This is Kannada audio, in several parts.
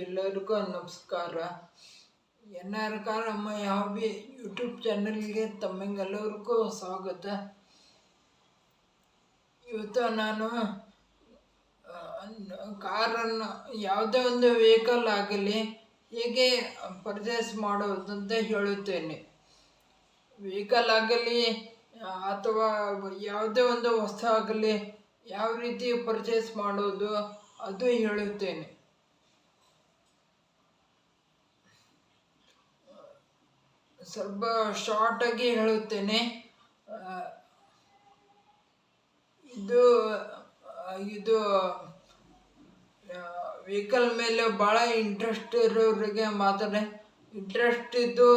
ಎಲ್ಲರಿಗೂ ನಮಸ್ಕಾರ. ಎನ್ ಆರ್ ಕಾರಮ್ಮ ಯಾವ ಬಿ ಯೂಟ್ಯೂಬ್ ಚಾನಲ್ಗೆ ತಮ್ಮೆಲ್ಲರಿಗೂ ಸ್ವಾಗತ. ಇವತ್ತು ನಾನು ಕಾರನ್ನು, ಯಾವುದೇ ಒಂದು ವೆಹಿಕಲ್ ಆಗಲಿ ಹೇಗೆ ಪರ್ಚೇಸ್ ಮಾಡೋದು ಅಂತ ಹೇಳುತ್ತೇನೆ. ವೆಹಿಕಲ್ ಆಗಲಿ, ಅಥವಾ ಯಾವುದೇ ಒಂದು ವಸ್ತು ಆಗಲಿ, ಯಾವ ರೀತಿ ಪರ್ಚೇಸ್ ಮಾಡೋದು ಅದು ಹೇಳುತ್ತೇನೆ. ಸ್ವಲ್ಪ ಶಾರ್ಟಾಗಿ ಹೇಳುತ್ತೇನೆ. ಇದು ಇದು ವೆಹಿಕಲ್ ಮೇಲೆ ಭಾಳ ಇಂಟ್ರೆಸ್ಟ್ ಇರೋರಿಗೆ ಮಾತ್ರ ಇಂಟ್ರೆಸ್ಟ್ ಇದ್ದು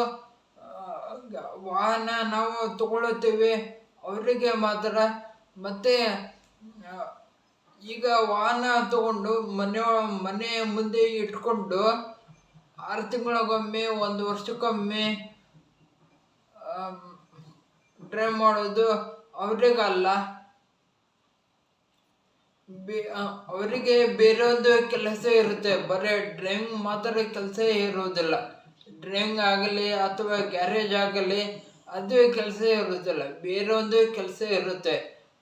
ವಾಹನ ನಾವು ತಗೊಳ್ಳುತ್ತೇವೆ. ಅವರಿಗೆ ಮಾತ್ರ. ಮತ್ತು ಈಗ ವಾಹನ ತಗೊಂಡು ಮನೆ ಮನೆ ಮುಂದೆ ಇಟ್ಕೊಂಡು ಆರು ತಿಂಗಳಿಗೊಮ್ಮೆ, ಒಂದು ವರ್ಷಕ್ಕೊಮ್ಮೆ ಡ್ರೈವ್ ಮಾಡೋದು ಅವರಿಗಲ್ಲ. ಬೇ ಅವರಿಗೆ ಬೇರೆ ಒಂದು ಕೆಲಸ ಇರುತ್ತೆ. ಬರೀ ಡ್ರೈವಿಂಗ್ ಮಾತ್ರ ಕೆಲಸ ಇರುವುದಿಲ್ಲ ಡ್ರೈವಿಂಗ್ ಆಗಲಿ ಅಥವಾ ಗ್ಯಾರೇಜ್ ಆಗಲಿ, ಅದು ಕೆಲಸ ಇರುವುದಿಲ್ಲ ಬೇರೆ ಒಂದು ಕೆಲಸ ಇರುತ್ತೆ.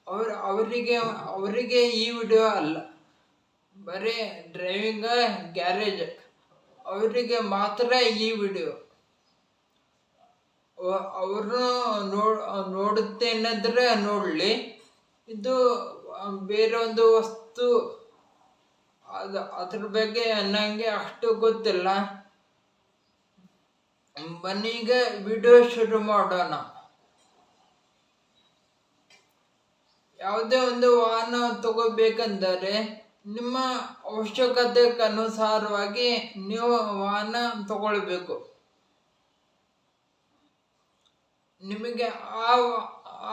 ಅವ್ರ, ಅವರಿಗೆ ಅವರಿಗೆ ಈ ವಿಡಿಯೋ ಅಲ್ಲ. ಬರೀ ಡ್ರೈವಿಂಗ್ ಗ್ಯಾರೇಜ್ ಅವರಿಗೆ ಮಾತ್ರ ಈ ವಿಡಿಯೋ. ಅವರು ನೋಡ್ ನೋಡುತ್ತೇನೆಂದರೆ ನೋಡಲಿ. ಇದು ಬೇರೆ ಒಂದು ವಸ್ತು. ಅದು, ಅದ್ರ ಬಗ್ಗೆ ನನಗೆ ಅಷ್ಟು ಗೊತ್ತಿಲ್ಲ. ಬನ್ನಿ ಈಗ ವಿಡಿಯೋ ಶುರು ಮಾಡೋಣ. ಯಾವುದೇ ಒಂದು ವಾಹನ ತಗೋಬೇಕೆಂದರೆ ನಿಮ್ಮ ಅವಶ್ಯಕತೆಗೆ ಅನುಸಾರವಾಗಿ ನೀವು ವಾಹನ ತಗೊಳ್ಬೇಕು. ನಿಮಗೆ ಆ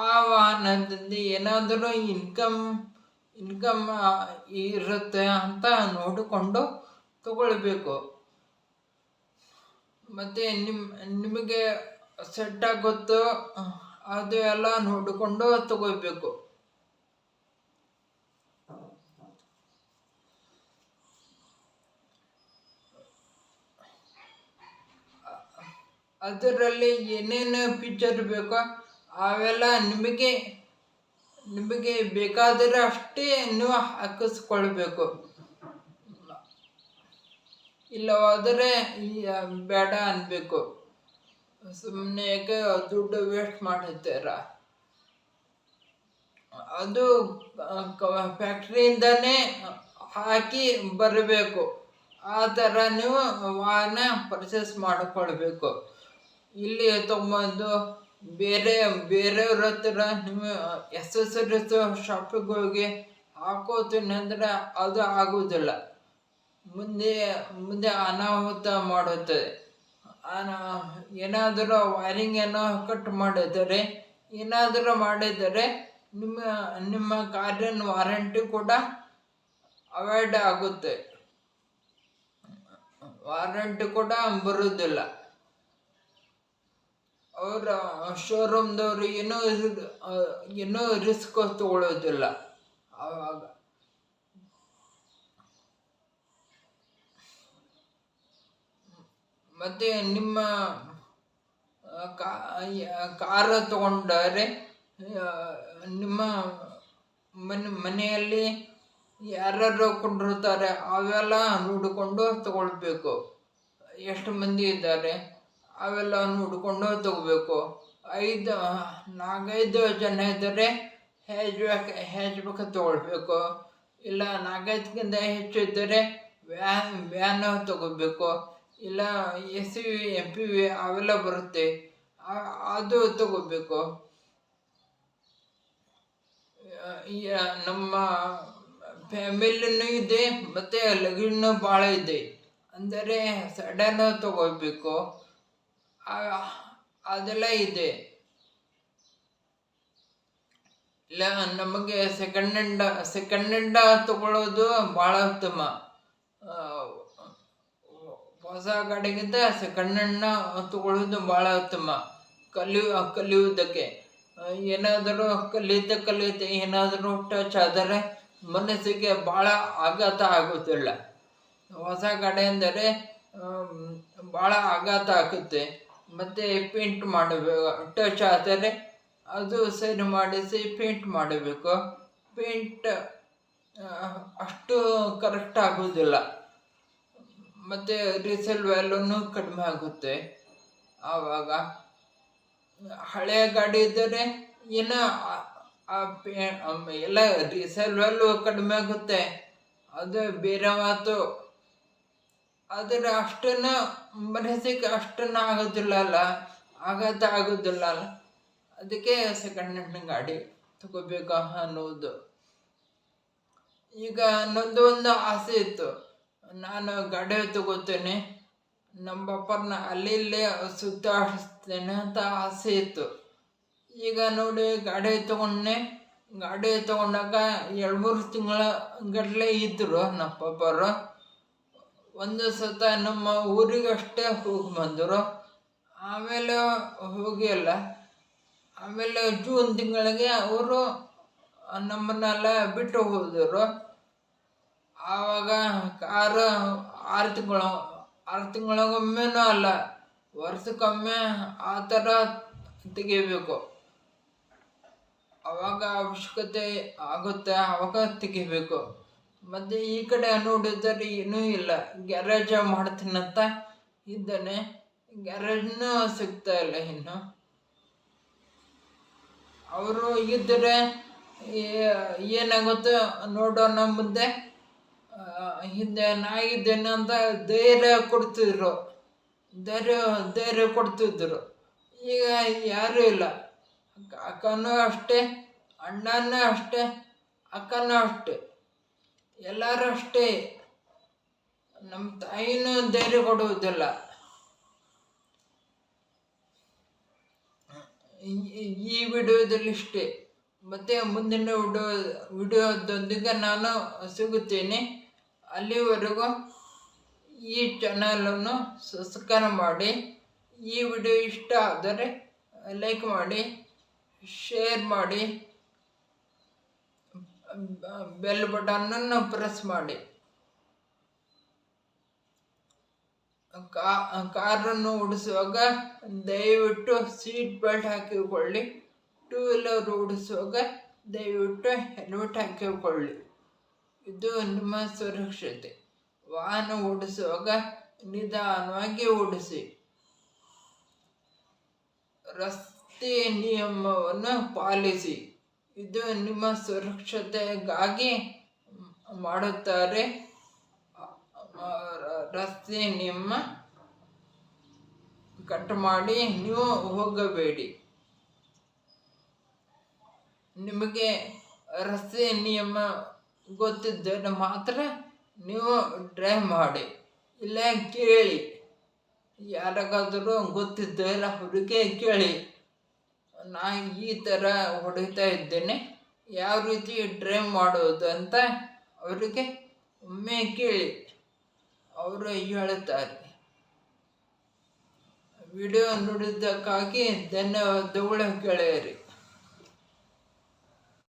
ಆ ವಾಹನದಿಂದ ಏನಾದರೂ ಇನ್ಕಮ್ ಇನ್ಕಮ್ ಇರುತ್ತೆ ಅಂತ ನೋಡಿಕೊಂಡು ತಗೊಳ್ಬೇಕು. ಮತ್ತು ನಿಮ್, ನಿಮಗೆ ಸೆಟ್ ಆಗುತ್ತೋ, ಅದು ಎಲ್ಲ ನೋಡಿಕೊಂಡು ತಗೋಬೇಕು ಅದರಲ್ಲಿ ಏನೇನು ಫೀಚರ್ ಬೇಕೋ ಅವೆಲ್ಲ ನಿಮಗೆ ನಿಮಗೆ ಬೇಕಾದರೆ ಅಷ್ಟೇ ನೀವು ಹಾಕಿಸ್ಕೊಳ್ಬೇಕು. ಇಲ್ಲವಾದರೆ ಬೇಡ ಅನ್ಬೇಕು. ಸುಮ್ಮನೆ ಯಾಕೆ ದುಡ್ಡು ವೇಸ್ಟ್ ಮಾಡುತ್ತೀರ ಅದು ಫ್ಯಾಕ್ಟ್ರಿಯಿಂದನೇ ಹಾಕಿ ಬರಬೇಕು. ಆ ಥರ ನೀವು ವಾಹನ ಪರ್ಚೇಸ್ ಮಾಡಿಕೊಳ್ಬೇಕು. ಇಲ್ಲಿ ತಮ್ಮದು ಬೇರೆ, ಬೇರೆಯವ್ರ ಹತ್ರ ನಿಮ್ಮ ಎಸ್ ಎಸ್ ಶಾಪಿಗೆ ಹೋಗಿ ಹಾಕೋತೀನಿ ಅಂದರೆ ಅದು ಆಗುವುದಿಲ್ಲ ಮುಂದೆ ಮುಂದೆ ಅನಾಹುತ ಮಾಡುತ್ತದೆ ಏನಾದರೂ ವೈರಿಂಗ್ ಏನೋ ಕಟ್ ಮಾಡಿದರೆ, ಏನಾದರೂ ಮಾಡಿದರೆ ನಿಮ್ಮ ನಿಮ್ಮ ಕಾರಿನ ವಾರಂಟಿ ಕೂಡ ಅವಾಯ್ಡ್ ಆಗುತ್ತೆ. ವಾರಂಟಿ ಕೂಡ ಬರುವುದಿಲ್ಲ ಅವರ ಶೋರೂಮ್ದವರು ಏನೂ ಏನೋ ರಿಸ್ಕ್ ತಗೊಳ್ಳೋದಿಲ್ಲ ಆವಾಗ ಮತ್ತೆ ನಿಮ್ಮ ಕಾರ ತಗೊಂಡರೆ ನಿಮ್ಮ ಮನೆ, ಮನೆಯಲ್ಲಿ ಯಾರ್ಯಾರು ಕೊಂಡಿರ್ತಾರೆ ಅವೆಲ್ಲ ನೋಡಿಕೊಂಡು ತಗೊಳ್ಬೇಕು. ಎಷ್ಟು ಮಂದಿ ಇದ್ದಾರೆ? ಅವೆಲ್ಲ ನೋಡಿಕೊಂಡು ತಗೋಬೇಕು. ಐದು, ನಾಲ್ಕೈದು ಜನ ಇದ್ದರೆ ಹ್ಯಾಚ್ ಬ್ಯಾಕ್ ಹ್ಯಾಚ್ ಬ್ಯಾಕ್ ತಗೊಳ್ಬೇಕು. ಇಲ್ಲ ನಾಲ್ಕೈದಕ್ಕಿಂತ ಹೆಚ್ಚು ಇದ್ದರೆ ವ್ಯಾನ್ ವ್ಯಾನ್ ತಗೋಬೇಕು. ಇಲ್ಲ S V M P V ಅವೆಲ್ಲ ಬರುತ್ತೆ. ಅದು ತಗೋಬೇಕು. ನಮ್ಮ ಫ್ಯಾಮಿಲಿನೂ ಇದೆ, ಮತ್ತು ಲಗೇಜ್ನು ಭಾಳ ಇದೆ. ಅಂದರೆ ಸಡನ್ ತಗೋಬೇಕು. ಅದೆಲ್ಲ ಇದೆ. ಇಲ್ಲ ನಮಗೆ ಸೆಕೆಂಡ್ ಹ್ಯಾಂಡ್ ಸೆಕೆಂಡ್ ಹ್ಯಾಂಡ್ ತಗೊಳ್ಳೋದು ಭಾಳ ಉತ್ತಮ. ಹೊಸ ಗಾಡಿಗಿಂತ ಸೆಕೆಂಡ್ ಹ್ಯಾಂಡ್ನ ತಗೊಳ್ಳೋದು ಭಾಳ ಉತ್ತಮ. ಕಲಿಯು, ಕಲಿಯುವುದಕ್ಕೆ. ಏನಾದರೂ ಕಲಿಯುತ್ತೆ ಕಲಿಯುತ್ತೆ ಏನಾದರೂ ಟಚ್ ಆದರೆ ಮನಸ್ಸಿಗೆ ಭಾಳ ಆಘಾತ ಆಗುತ್ತಿಲ್ಲ. ಹೊಸ ಗಾಡಿ ಅಂದರೆ ಭಾಳ ಆಘಾತ ಆಗುತ್ತೆ. ಮತ್ತು ಪೇಂಟ್ ಮಾಡಬೇಕು ಟಚ್ ಆದರೆ ಅದು ಸರಿ ಮಾಡಿಸಿ ಪೇಂಟ್ ಮಾಡಬೇಕು. ಪೇಂಟ್ ಅಷ್ಟು ಕರೆಕ್ಟ್ ಆಗೋದಿಲ್ಲ. ಮತ್ತು ರೀಸೇಲ್ ವ್ಯಾಲ್ಯೂನು ಕಡಿಮೆ ಆಗುತ್ತೆ ಆವಾಗ. ಹಳೆಯ ಗಾಡಿ ಇದ್ದರೆ ಏನೋ ಎಲ್ಲ ರೀಸೇಲ್ ವ್ಯಾಲ್ಯೂ ಕಡಿಮೆ ಆಗುತ್ತೆ. ಅದು ಬೇರೆ ಮಾತು. ಆದರೆ ಅಷ್ಟನ್ನು ಮನಸ್ಸಿಗೆ ಅಷ್ಟನ್ನು ಆಗೋದಿಲ್ಲ ಅಲ್ಲ ಆಘಾತ ಆಗೋದಿಲ್ಲ ಅಲ್ಲ. ಅದಕ್ಕೆ ಸೆಕೆಂಡ್ ಹ್ಯಾಂಡ್ ಗಾಡಿ ತಗೋಬೇಕು ಅನ್ನೋದು. ಈಗ ನಂದು ಒಂದು ಆಸೆ ಇತ್ತು. ನಾನು ಗಾಡಿ ತಗೋತೇನೆ, ನಮ್ಮ ಅಪ್ಪನ ಅಲ್ಲಿ ಇಲ್ಲೇ ಸುತ್ತಾಡಿಸ್ತೇನೆ ಅಂತ ಆಸೆ ಇತ್ತು. ಈಗ ನೋಡಿ ಗಾಡಿ ತಗೊಂಡೆ ಗಾಡಿ ತಗೊಂಡಾಗ ಎರಡು ಮೂರು ತಿಂಗಳ ಗಟ್ಟಲೆ ಇದ್ದರು ನಮ್ಮ ಪಪ್ಪರು ಒಂದು ಸತ ನಮ್ಮ ಊರಿಗಷ್ಟೇ ಹೋಗಿ ಬಂದರು. ಆಮೇಲೆ ಹೋಗಿಲ್ಲ. ಆಮೇಲೆ ಜೂನ್ ತಿಂಗಳಿಗೆ ಅವರು ನಮ್ಮನ್ನೆಲ್ಲ ಬಿಟ್ಟು ಹೋದರು. ಆವಾಗ ಕಾರು ಆರು ತಿಂಗಳು, ಆರು ತಿಂಗಳಿಗೊಮ್ಮೆನೂ ಅಲ್ಲ, ವರ್ಷಕ್ಕೊಮ್ಮೆ ಆ ಥರ ತೆಗಿಬೇಕು. ಅವಾಗ ಅವಶ್ಯಕತೆ ಆಗುತ್ತೆ, ಆವಾಗ ತೆಗಿಬೇಕು. ಮತ್ತು ಈ ಕಡೆ ನೋಡಿದರೆ ಏನೂ ಇಲ್ಲ. ಗ್ಯಾರೇಜ್ ಮಾಡ್ತೀನಂತ ಇದ್ದಾನೆ. ಗ್ಯಾರೇಜ್ನೂ ಸಿಗ್ತಾ ಇಲ್ಲ ಇನ್ನು. ಅವರು ಇದ್ದರೆ ಏನಾಗುತ್ತೆ ನೋಡೋಣ ಮುಂದೆ. ಹಿಂದೆ ನಾ ಇದ್ದೇನೆ ಅಂತ ಧೈರ್ಯ ಕೊಡ್ತಿದ್ರು. ಧೈರ್ಯ ಧೈರ್ಯ ಕೊಡ್ತಿದ್ರು. ಈಗ ಯಾರೂ ಇಲ್ಲ. ಕಾಕನೂ ಅಷ್ಟೇ, ಅಣ್ಣನೂ ಅಷ್ಟೇ, ಅಕ್ಕನೂ ಅಷ್ಟೇ. ಎಲ್ಲರೂ ಅಷ್ಟೇ ನಮ್ಮ ತಾಯಿನೂ ಧೈರ್ಯ ಕೊಡುವುದಿಲ್ಲ. ಈ- ವಿಡಿಯೋದಲ್ಲಿ ಇಷ್ಟೇ. ಮತ್ತೆ ಮುಂದಿನ ವಿಡಿಯೋ, ವಿಡಿಯೋದೊಂದಿಗೆ ನಾನು ಸಿಗುತ್ತೇನೆ. ಅಲ್ಲಿವರೆಗೂ ಈ ಚಾನಲನ್ನು ಸಬ್ಸ್ಕ್ರೈಬ್ ಮಾಡಿ, ಈ ವಿಡಿಯೋ ಇಷ್ಟ ಆದರೆ ಲೈಕ್ ಮಾಡಿ, ಶೇರ್ ಮಾಡಿ. ಬೆಲ್ ಬಟನನ್ನು ಪ್ರೆಸ್ ಮಾಡಿ. ಕಾರನ್ನು ಓಡಿಸುವಾಗ ದಯವಿಟ್ಟು ಸೀಟ್ ಬೆಲ್ಟ್ ಹಾಕಿಕೊಳ್ಳಿ. ಟೂ ವೀಲರ್ ಓಡಿಸುವಾಗ ದಯವಿಟ್ಟು ಹೆಲ್ಮೆಟ್ ಹಾಕಿಕೊಳ್ಳಿ. ಇದು ನಿಮ್ಮ ಸುರಕ್ಷತೆ. ವಾಹನ ಓಡಿಸುವಾಗ ನಿಧಾನವಾಗಿ ಓಡಿಸಿ. ರಸ್ತೆ ನಿಯಮವನ್ನು ಪಾಲಿಸಿ. ಇದು ನಿಮ್ಮ ಸುರಕ್ಷತೆಗಾಗಿ ಮಾಡುತ್ತಾರೆ. ರಸ್ತೆ ನಿಮ್ಮ ಕಟ್ ಮಾಡಿ ನೀವು ಹೋಗಬೇಡಿ. ನಿಮಗೆ ರಸ್ತೆ ನಿಯಮ ಗೊತ್ತಿದ್ದರೆ ಮಾತ್ರ ನೀವು ಡ್ರೈವ್ ಮಾಡಿ. ಇಲ್ಲ ಕೇಳಿ. ಯಾರಿಗಾದರೂ ಗೊತ್ತಿದ್ದರೆ ಅವರಿಗೆ ಕೇಳಿ. ನಾ ಈ ಥರ ಹೊಡಿತಾ ಇದ್ದೇನೆ. ಯಾವ ರೀತಿ ಡ್ರೈವ್ ಮಾಡೋದು ಅಂತ ಅವರಿಗೆ ಒಮ್ಮೆ ಕೇಳಿ. ಅವರು ಹೇಳುತ್ತಾರೆ ವಿಡಿಯೋ ನೋಡಿದ್ದಕ್ಕಾಗಿ ಧನ್ಯವಾದಗಳು ಗೆಳೆಯರಿ.